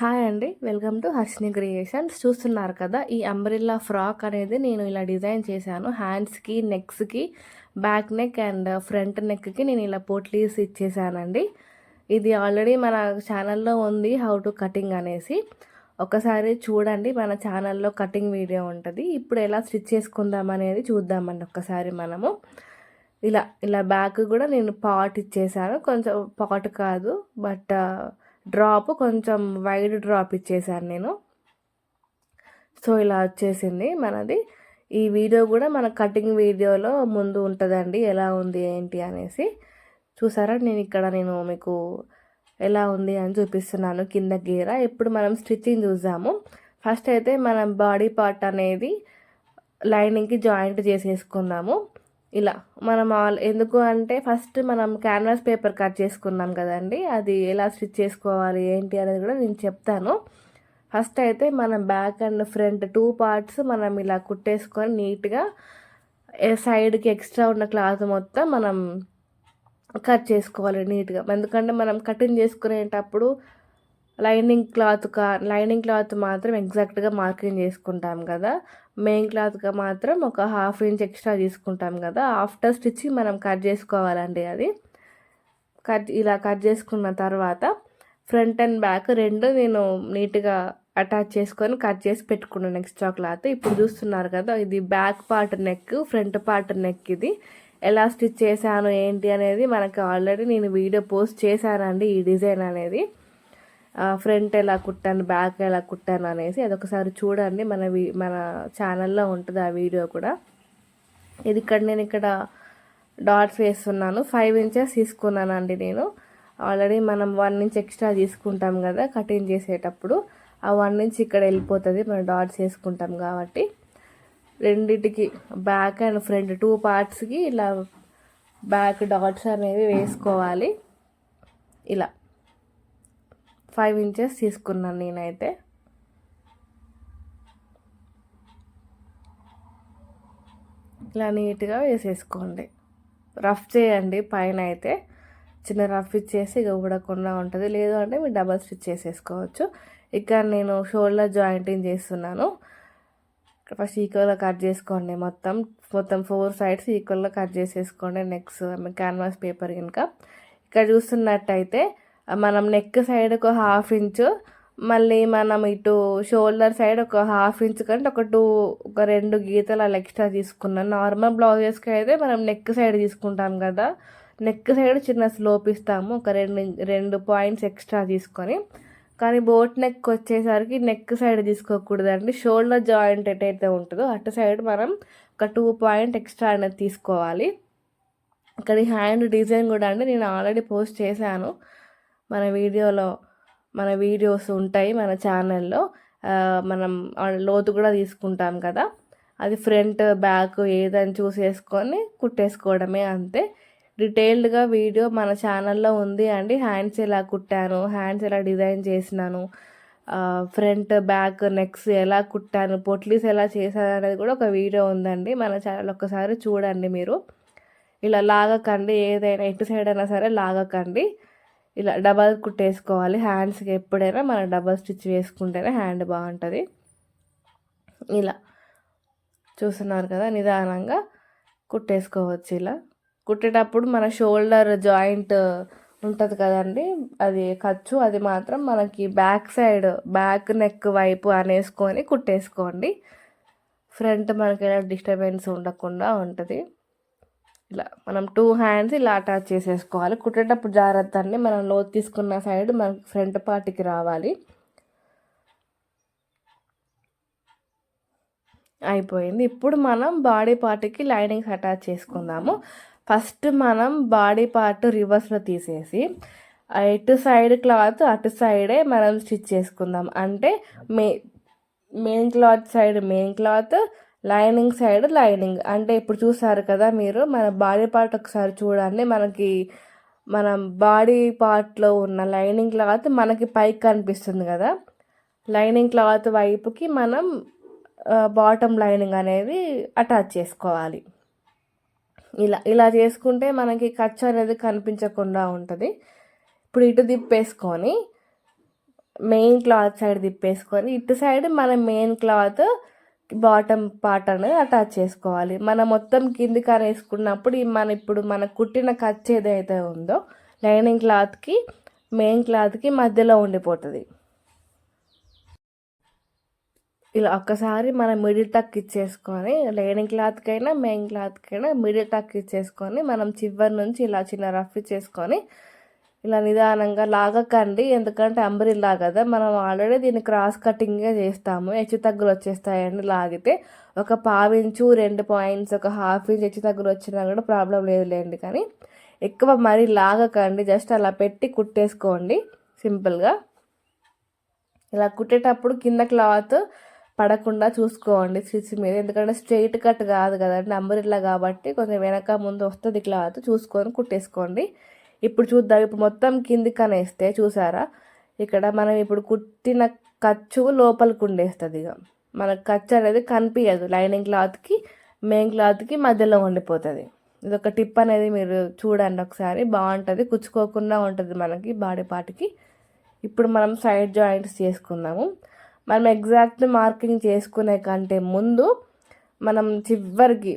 Hi అండి. Welcome to Harshini creations. చూస్తున్నారు కదా ఈ అంబ్రిల్లా ఫ్రాక్ అనేది నేను ఇలా డిజైన్ చేశాను. హ్యాండ్స్కి నెక్స్కి బ్యాక్ నెక్ అండ్ ఫ్రంట్ నెక్కి నేను ఇలా పోట్లీస్ ఇచ్చేసానండి. ఇది ఆల్రెడీ మన ఛానల్లో ఉంది హౌ టు కటింగ్ అనేసి. ఒకసారి చూడండి మన ఛానల్లో కటింగ్ వీడియో ఉంటుంది. ఇప్పుడు ఎలా స్టిచ్ చేసుకుందాం అనేది చూద్దామండి ఒక్కసారి మనము. ఇలా ఇలా బ్యాక్ కూడా నేను పాట్ ఇచ్చేసాను. కొంచెం పాట్ కాదు బట్ డ్రాప్ కొంచెం వైడ్ డ్రాప్ ఇచ్చేసాను నేను. సో ఇలా వచ్చేసింది మనది. ఈ వీడియో కూడా మన కటింగ్ వీడియోలో ముందు ఉంటుందండి ఎలా ఉంది ఏంటి అనేసి. చూసారా? నేను ఇక్కడ నేను మీకు ఎలా ఉంది అని చూపిస్తున్నాను కింద గీర. ఇప్పుడు మనం స్టిచ్చింగ్ చూసాము ఫస్ట్ అయితే మనం బాడీ పార్ట్ అనేది లైనింగ్కి జాయింట్ చేసేసుకుందాము ఇలా మనం ఆల్ ఎందుకు అంటే ఫస్ట్ మనం క్యాన్వాస్ పేపర్ కట్ చేసుకున్నాం కదండి. అది ఎలా స్టిచ్ చేసుకోవాలి ఏంటి అనేది కూడా నేను చెప్తాను. ఫస్ట్ అయితే మనం back and front two parts మనం ఇలా కుట్టేసుకొని నీట్గా సైడ్కి ఎక్స్ట్రా ఉన్న క్లాత్ మొత్తం మనం కట్ చేసుకోవాలి నీట్గా. ఎందుకంటే మనం కటింగ్ చేసుకునేటప్పుడు లైనింగ్ క్లాత్ కా లైనింగ్ క్లాత్ మాత్రం ఎగ్జాక్ట్గా మార్కింగ్ చేసుకుంటాం కదా. మెయిన్ క్లాత్గా మాత్రం ఒక హాఫ్ ఇంచ్ ఎక్స్ట్రా తీసుకుంటాం కదా. ఆఫ్టర్ స్టిచ్చింగ్ మనం కట్ చేసుకోవాలండి అది. కట్ ఇలా కట్ చేసుకున్న తర్వాత ఫ్రంట్ అండ్ బ్యాక్ రెండు నేను నీట్గా అటాచ్ చేసుకొని కట్ చేసి పెట్టుకున్నాను ఎక్స్ట్రా క్లాత్. ఇప్పుడు చూస్తున్నారు కదా ఇది back part neck front part neck ఇది. ఎలా స్టిచ్ చేశాను ఏంటి అనేది మనకు ఆల్రెడీ నేను వీడియో పోస్ట్ చేశానండి ఈ డిజైన్ అనేది. ఫ్రంట్ ఎలా కుట్టాను బ్యాక్ ఎలా కుట్టాను అనేసి అదొకసారి చూడండి. మన వీ మన ఛానల్లో ఉంటుంది ఆ వీడియో కూడా. ఇది ఇక్కడ నేను ఇక్కడ డాట్స్ వేస్తున్నాను. ఫైవ్ ఇంచెస్ తీసుకున్నానండి నేను. ఆల్రెడీ మనం వన్ ఇంచ్ ఎక్స్ట్రా తీసుకుంటాం కదా కటింగ్ చేసేటప్పుడు. ఆ వన్ ఇంచ్ ఇక్కడ వెళ్ళిపోతుంది మనం డాట్స్ వేసుకుంటాం కాబట్టి. రెండిటికి బ్యాక్ అండ్ ఫ్రంట్ టూ పార్ట్స్కి ఇలా బ్యాక్ డాట్స్ అనేవి వేసుకోవాలి. ఇలా. ఫైవ్ ఇంచెస్ తీసుకున్నాను నేనైతే. ఇలా నీట్గా వేసేసుకోండి. రఫ్ చేయండి పైన అయితే. చిన్న రఫ్ ఇచ్చేసి ఇక ఊడకుండా ఉంటుంది. లేదు అంటే మీరు డబల్ స్టిచ్ చేసేసుకోవచ్చు. ఇక్కడ నేను షోల్డర్ జాయింటింగ్ చేస్తున్నాను. ఫస్ట్ ఈక్వల్గా కట్ చేసుకోండి మొత్తం. మొత్తం ఫోర్ సైడ్స్ ఈక్వల్గా కట్ చేసేసుకోండి. నెక్స్ట్ క్యాన్వాస్ పేపర్ కనుక ఇక్కడ చూస్తున్నట్టయితే మనం నెక్ సైడ్ ఒక హాఫ్ ఇంచు మళ్ళీ మనం ఇటు షోల్డర్ సైడ్ ఒక హాఫ్ ఇంచ్ కంటే ఒక టూ ఒక రెండు గీతలు అలా ఎక్స్ట్రా తీసుకున్నాను నార్మల్ బ్లౌజెస్కి అయితే మనం నెక్ సైడ్ తీసుకుంటాం కదా. నెక్ సైడ్ చిన్న స్లోప్ ఇస్తాము. ఒక రెండు రెండు పాయింట్స్ ఎక్స్ట్రా తీసుకొని. కానీ బోట్ నెక్ వచ్చేసరికి నెక్ సైడ్ తీసుకోకూడదండి. షోల్డర్ జాయింట్ ఎటైతే ఉంటుందో అటు సైడ్ మనం ఒక టూ పాయింట్ ఎక్స్ట్రా అనేది తీసుకోవాలి. ఇక్కడ హ్యాండ్ డిజైన్ కూడా అండి నేను ఆల్రెడీ పోస్ట్ చేశాను. మన వీడియోలో మన వీడియోస్ ఉంటాయి మన ఛానల్లో. మనం లోతు కూడా తీసుకుంటాం కదా. అది ఫ్రంట్ బ్యాక్ ఏదని చూసేసుకొని కుట్టేసుకోవడమే అంతే. డీటెయిల్డ్గా వీడియో మన ఛానల్లో ఉంది అండి. హ్యాండ్స్ ఎలా కుట్టాను హ్యాండ్స్ ఎలా డిజైన్ చేసినాను ఫ్రంట్ బ్యాక్ నెక్స్ ఎలా కుట్టాను పొట్లీస్ ఎలా చేశాను అనేది కూడా ఒక వీడియో ఉందండి. మన ఛానల్ ఒక్కసారి చూడండి మీరు. ఇలా లాగకండి ఏదైనా ఎటు సైడ్ అయినా సరే లాగకండి. ఇలా డబల్ కుట్టేసుకోవాలి. హ్యాండ్స్కి ఎప్పుడైనా మనం డబల్ స్టిచ్ వేసుకుంటేనే హ్యాండ్ బాగుంటుంది. ఇలా చూస్తున్నారు కదా నిదానంగా కుట్టేసుకోవచ్చు ఇలా. కుట్టేటప్పుడు మన షోల్డర్ జాయింట్ ఉంటుంది కదండి అది ఖర్చు అది మాత్రం మనకి బ్యాక్ సైడ్ బ్యాక్ నెక్ వైపు అనేసుకొని కుట్టేసుకోండి. ఫ్రంట్ మనకి డిస్టర్బెన్స్ ఉండకుండా ఉంటుంది. ఇలా మనం టూ హ్యాండ్స్ ఇలా అటాచ్ చేసేసుకోవాలి. కుట్టేటప్పుడు జాగ్రత్త అండి మనం లోతు తీసుకున్న సైడ్ మనకి ఫ్రంట్ పార్ట్కి రావాలి. అయిపోయింది. ఇప్పుడు మనం బాడీ పార్ట్కి లైనింగ్స్ అటాచ్ చేసుకుందాము. ఫస్ట్ మనం బాడీ పార్ట్ రివర్స్లో తీసేసి ఇటు సైడ్ క్లాత్ అటు సైడే మనం స్టిచ్ చేసుకుందాం. అంటే మే main cloth side main cloth lining side lining. అంటే ఇప్పుడు చూసారు కదా మీరు మన బాడీ పార్ట్ ఒకసారి చూడండి. మనకి మన బాడీ పార్ట్లో ఉన్న లైనింగ్ క్లాత్ మనకి పైకి కనిపిస్తుంది కదా. లైనింగ్ క్లాత్ వైపుకి మనం బాటమ్ లైనింగ్ అనేది అటాచ్ చేసుకోవాలి. ఇలా ఇలా చేసుకుంటే మనకి ఖర్చు అనేది కనిపించకుండా ఉంటుంది. ఇప్పుడు ఇటు దిప్పేసుకొని మెయిన్ క్లాత్ సైడ్ తిప్పేసుకొని ఇటు సైడ్ మన మెయిన్ క్లాత్ బాటమ్ పార్ట్ అనేది అటాచ్ చేసుకోవాలి. మనం మొత్తం కింది అనేసుకున్నప్పుడు వేసుకున్నప్పుడు మన ఇప్పుడు మన కుట్టిన ఖర్చు ఏదైతే ఉందో లైనింగ్ క్లాత్కి మెయిన్ క్లాత్కి మధ్యలో ఉండిపోతుంది. ఇలా ఒక్కసారి మనం మిడిల్ టక్ ఇచ్చేసుకొని లైనింగ్ క్లాత్కైనా మెయిన్ క్లాత్కైనా మిడిల్ టక్ ఇచ్చేసుకొని మనం చివరి నుంచి ఇలా చిన్న రఫ్ ఇచ్చేసుకొని ఇలా నిదానంగా లాగకండి. ఎందుకంటే అంబ్రిల్లా కదా. మనం ఆల్రెడీ దీన్ని క్రాస్ కటింగ్గా చేస్తాము. హెచ్చు తగ్గులు వచ్చేస్తాయండి లాగితే. ఒక పావించు రెండు పాయింట్స్ ఒక హాఫ్ ఇంచ్ హెచ్చు తగ్గులు వచ్చినా కూడా ప్రాబ్లం లేదులేండి. కానీ ఎక్కువ మరీ లాగకండి. జస్ట్ అలా పెట్టి కుట్టేసుకోండి సింపుల్గా. ఇలా కుట్టేటప్పుడు కింద క్లాత్ పడకుండా చూసుకోండి స్టిచ్ మీద. ఎందుకంటే స్ట్రైట్ కట్ కాదు కదండి. అంబరిల్లా కాబట్టి కొంచెం వెనక ముందు వస్తుంది క్లాత్. చూసుకొని కుట్టేసుకోండి. ఇప్పుడు చూద్దాం. ఇప్పుడు మొత్తం కింది కనేస్తే చూసారా? ఇక్కడ మనం ఇప్పుడు కుట్టిన ఖర్చు లోపలికి ఉండేస్తుంది ఇక మనకు ఖర్చు అనేది కనిపించదు లైనింగ్ క్లాత్కి మెయిన్ క్లాత్కి మధ్యలో ఉండిపోతుంది. ఇది ఒక టిప్ అనేది మీరు చూడండి ఒకసారి. బాగుంటుంది. కుచ్చుకోకుండా ఉంటుంది మనకి బాడీ పార్ట్కి ఇప్పుడు మనం సైడ్ జాయింట్స్ చేసుకున్నాము మనం ఎగ్జాక్ట్ మార్కింగ్ చేసుకునే కంటే ముందు మనం చివరికి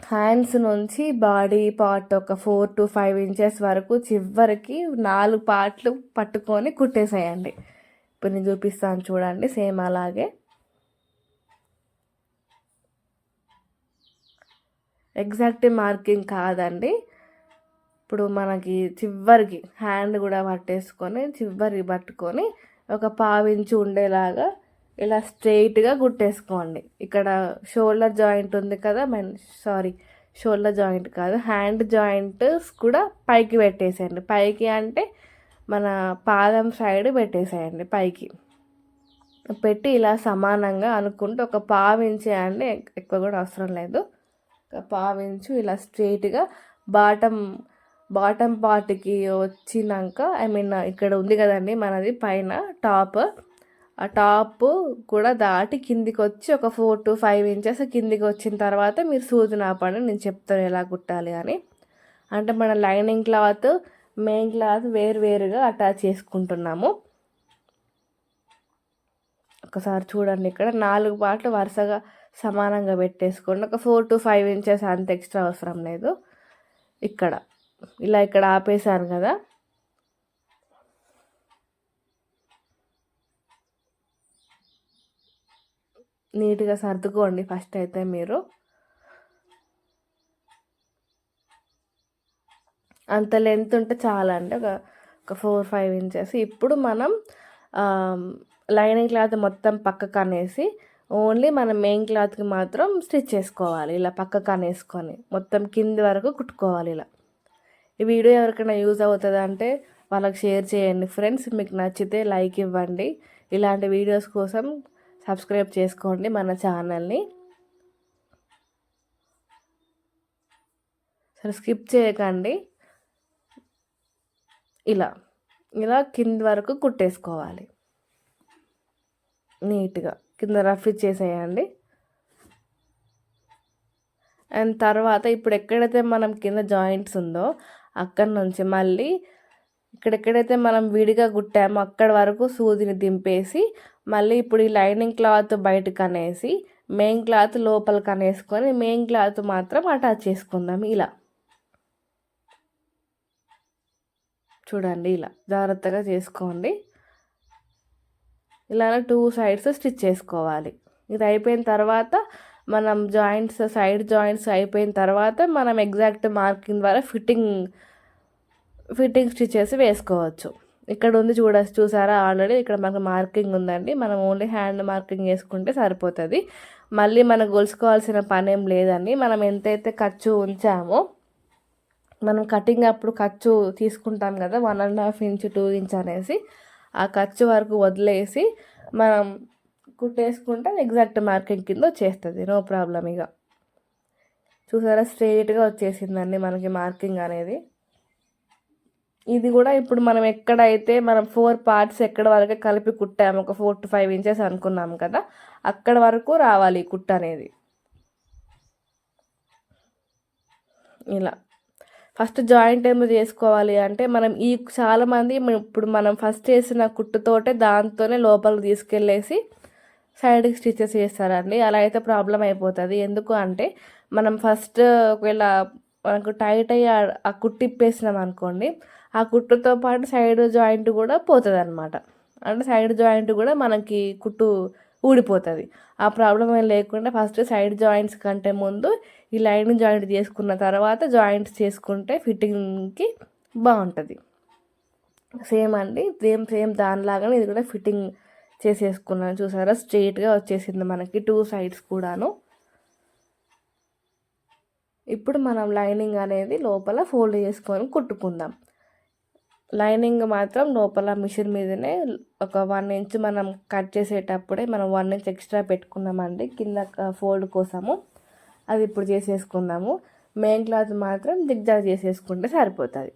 హ్యాండ్స్ నుంచి బాడీ పార్ట్ ఒక ఫోర్ టు ఫైవ్ ఇంచెస్ వరకు చివరికి నాలుగు పార్ట్లు పట్టుకొని కుట్టేసేయండి. ఇప్పుడు నేను చూపిస్తాను చూడండి సేమ్ అలాగే. ఎగ్జాక్ట్ మార్కింగ్ కాదండి. ఇప్పుడు మనకి చివరికి హ్యాండ్ కూడా పట్టేసుకొని చివరికి పట్టుకొని ఒక పావించి ఉండేలాగా ఇలా స్ట్రెయిట్గా కుట్టేసుకోండి. ఇక్కడ షోల్డర్ జాయింట్ ఉంది కదా మెన్ సారీ షోల్డర్ జాయింట్ కాదు హ్యాండ్ జాయింట్స్ కూడా పైకి పెట్టేసేయండి. పైకి అంటే మన పాదం సైడ్ పెట్టేసేయండి పైకి. పెట్టి ఇలా సమానంగా అనుకుంటూ ఒక పావించి అండి ఎక్కువ కూడా అవసరం లేదు. ఒక పావించు ఇలా స్ట్రెయిట్గా బాటమ్ బాటమ్ పార్ట్కి వచ్చినాక ఐ మీన్ ఇక్కడ ఉంది కదండి మనది పైన టాప్. ఆ టాప్ కూడా దాటి కిందికి వచ్చి ఒక ఫోర్ టు ఫైవ్ ఇంచెస్ కిందికి వచ్చిన తర్వాత మీరు సూది నాపండి నేను చెప్తాను ఎలా కుట్టాలి అని. అంటే మన లైనింగ్ క్లాత్ మెయిన్ క్లాత్ వేరు వేరుగా అటాచ్ చేసుకుంటున్నాము. ఒకసారి చూడండి ఇక్కడ నాలుగు పాటలు వరుసగా సమానంగా పెట్టేసుకోండి. ఒక ఫోర్ టు ఫైవ్ ఇంచెస్ అంత ఎక్స్ట్రా అవసరం లేదు. ఇక్కడ ఇలా ఇక్కడ ఆపేసాను కదా. నీట్గా సర్దుకోండి ఫస్ట్ అయితే మీరు. అంత లెంత్ ఉంటే చాలా అండి ఒక ఒక ఫోర్ ఫైవ్ ఇంచెస్. ఇప్పుడు మనం లైనింగ్ క్లాత్ మొత్తం పక్కకు అనేసి ఓన్లీ మన మెయిన్ క్లాత్కి మాత్రం స్టిచ్ చేసుకోవాలి. ఇలా పక్కకు అనేసుకొని మొత్తం కింది వరకు కుట్టుకోవాలి ఇలా. ఈ వీడియో ఎవరికైనా యూజ్ అవుతుంది అంటే వాళ్ళకి షేర్ చేయండి. ఫ్రెండ్స్ మీకు నచ్చితే లైక్ ఇవ్వండి. ఇలాంటి వీడియోస్ కోసం సబ్స్క్రైబ్ చేసుకోండి మన ఛానల్ని. సరే స్కిప్ చేయకండి. ఇలా ఇలా కింద వరకు కుట్టేసుకోవాలి. నీట్గా కింద రఫ్ ఇచ్చేసేయండి. అండ్ తర్వాత ఇప్పుడు ఎక్కడైతే మనం కింద జాయింట్స్ ఉందో అక్కడ నుంచి మళ్ళీ ఇక్కడెక్కడైతే మనం విడిగా కుట్టామో అక్కడ వరకు సూదిని దింపేసి మళ్ళీ ఇప్పుడు ఈ లైనింగ్ క్లాత్ బయటకు అనేసి మెయిన్ క్లాత్ లోపలికి అనేసుకొని మెయిన్ క్లాత్ మాత్రం అటాచ్ చేసుకుందాం ఇలా. చూడండి ఇలా జాగ్రత్తగా చేసుకోండి. ఇలానే టూ సైడ్స్ స్టిచ్ చేసుకోవాలి. ఇది అయిపోయిన తర్వాత మనం జాయింట్స్ సైడ్ జాయింట్స్ అయిపోయిన తర్వాత మనం ఎగ్జాక్ట్ మార్కింగ్ ద్వారా ఫిట్టింగ్ ఫిట్టింగ్ స్టిచెస్ వేసుకోవచ్చు. ఇక్కడ ఉంది చూడ చూసారా ఆల్రెడీ? ఇక్కడ మనకు మార్కింగ్ ఉందండి. మనం ఓన్లీ హ్యాండ్ మార్కింగ్ చేసుకుంటే సరిపోతుంది. మళ్ళీ మనం గొలుసుకోవాల్సిన పని ఏం లేదండి. మనం ఎంతైతే ఖర్చు ఉంచామో మనం కటింగ్ అప్పుడు ఖర్చు తీసుకుంటాం కదా one and half inch two inch అనేసి ఆ ఖర్చు వరకు వదిలేసి మనం కుట్టేసుకుంటే ఎగ్జాక్ట్ మార్కింగ్ కింద వచ్చేస్తుంది. నో ప్రాబ్లం ఇక చూసారా? స్ట్రైట్గా వచ్చేసిందండి మనకి మార్కింగ్ అనేది. ఇది కూడా ఇప్పుడు మనం ఎక్కడైతే మనం ఫోర్ పార్ట్స్ ఎక్కడ వరకు కలిపి కుట్టాము ఒక ఫోర్ టు ఫైవ్ ఇంచెస్ అనుకున్నాము కదా అక్కడ వరకు రావాలి కుట్ట అనేది. ఇలా. ఫస్ట్ జాయింట్ ఏమో చేసుకోవాలి అంటే మనం ఈ చాలామంది ఇప్పుడు మనం ఫస్ట్ వేసిన కుట్టుతోటే దాంతోనే లోపలికి తీసుకెళ్ళేసి సైడ్కి స్టిచెస్ చేస్తారండి. అలా అయితే ప్రాబ్లం అయిపోతుంది. ఎందుకు అంటే మనం ఫస్ట్ ఒకవేళ మనకు టైట్ అయ్యి ఆ కుట్టు ఇప్పేసినాం అనుకోండి ఆ కుట్టుతో పాటు సైడ్ జాయింట్ కూడా పోతుంది అనమాట అంటే సైడ్ జాయింట్ కూడా మనకి కుట్టు ఊడిపోతుంది. ఆ ప్రాబ్లం ఏం లేకుండా ఫస్ట్ సైడ్ జాయింట్స్ కంటే ముందు ఈ లైన్ జాయింట్ చేసుకున్న తర్వాత జాయింట్స్ చేసుకుంటే ఫిట్టింగ్కి బాగుంటుంది. సేమ్ అండి సేమ్ సేమ్ దానిలాగానే ఇది కూడా ఫిట్టింగ్ చేసేసుకున్నాను. చూసారా? స్ట్రైట్గా వచ్చేసింది మనకి టూ సైడ్స్ కూడాను. ఇప్పుడు మనం లైనింగ్ అనేది లోపల ఫోల్డ్ చేసుకొని కుట్టుకుందాం. లైనింగ్ మాత్రం లోపల మిషన్ మీదనే ఒక వన్ ఇంచ్ మనం కట్ చేసేటప్పుడే మనం వన్ ఇంచ్ ఎక్స్ట్రా పెట్టుకున్నామండి. కింద ఫోల్డ్ కోసము. అది ఇప్పుడు చేసేసుకుందాము. మెయిన్ క్లాత్ మాత్రం దిగ్జాగ్ చేసేసుకుంటే సరిపోతుంది.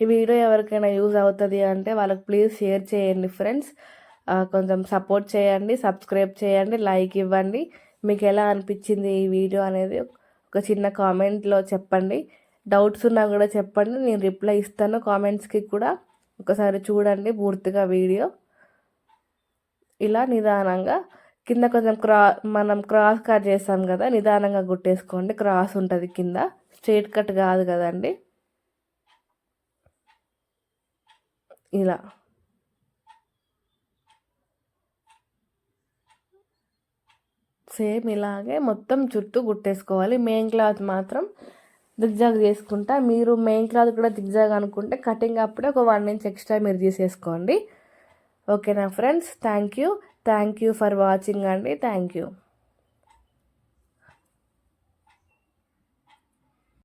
ఈ వీడియో ఎవరికైనా యూజ్ అవుతుంది అంటే వాళ్ళకి ప్లీజ్ షేర్ చేయండి ఫ్రెండ్స్. కొంచెం సపోర్ట్ చేయండి సబ్స్క్రైబ్ చేయండి లైక్ ఇవ్వండి. మీకు ఎలా అనిపించింది ఈ వీడియో అనేది ఒక చిన్న కామెంట్లో చెప్పండి. డౌట్స్ ఉన్నా కూడా చెప్పండి నేను రిప్లై ఇస్తాను. కామెంట్స్కి కూడా ఒకసారి చూడండి పూర్తిగా వీడియో. ఇలా నిదానంగా కింద కొంచెం క్రా మనం క్రాస్ కట్ చేస్తాం కదా నిదానంగా గుట్టేసుకోండి. క్రాస్ ఉంటుంది కింద. స్ట్రేట్ కట్ కాదు కదండి. ఇలా. సేమ్ ఇలాగే మొత్తం చుట్టూ గుట్టేసుకోవాలి. మెయిన్ క్లాత్ మాత్రం దిగ్జాగ్ చేసుకుంటా. మీరు మెయిన్ క్లాత్ కూడా దిగ్జాగ్ అనుకుంటే కటింగ్ అప్పుడే ఒక వన్ ఇంచ్ ఎక్స్ట్రా మీరు తీసేసుకోండి. ఓకేనా friends thank you thank you for watching అండి. Thank you